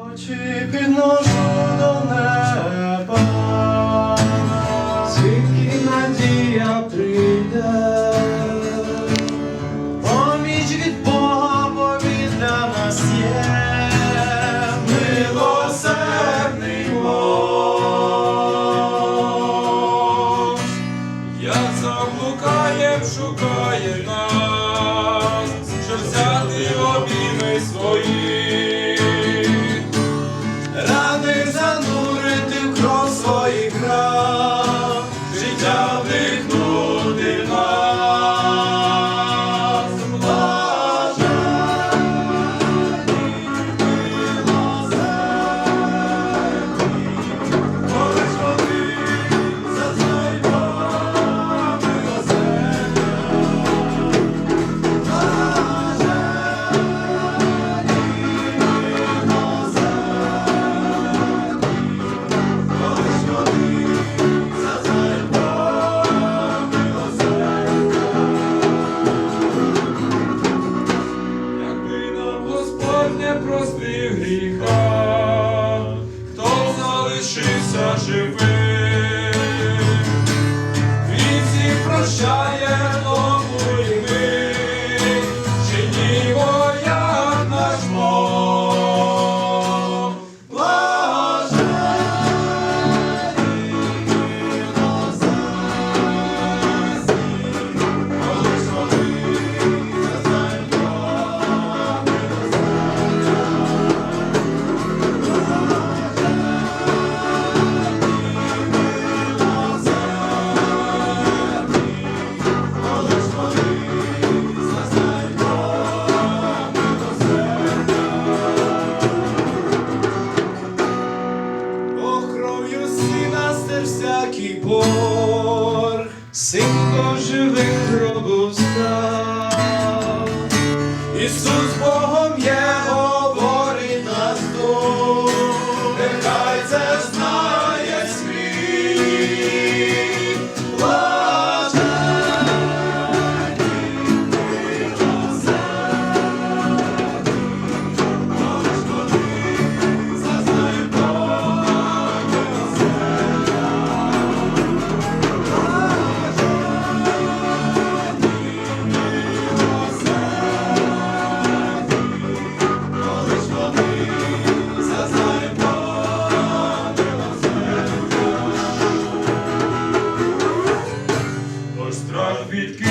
Очі підношу до неба, звідки надія прийде, поміч від Бога бо для нас є, милосердний Бог, шукає нас, що взяти обійми свої не занурити.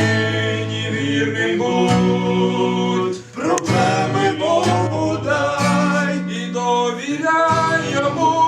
нині вірний будь, проблеми Богу дай і довіряй йому.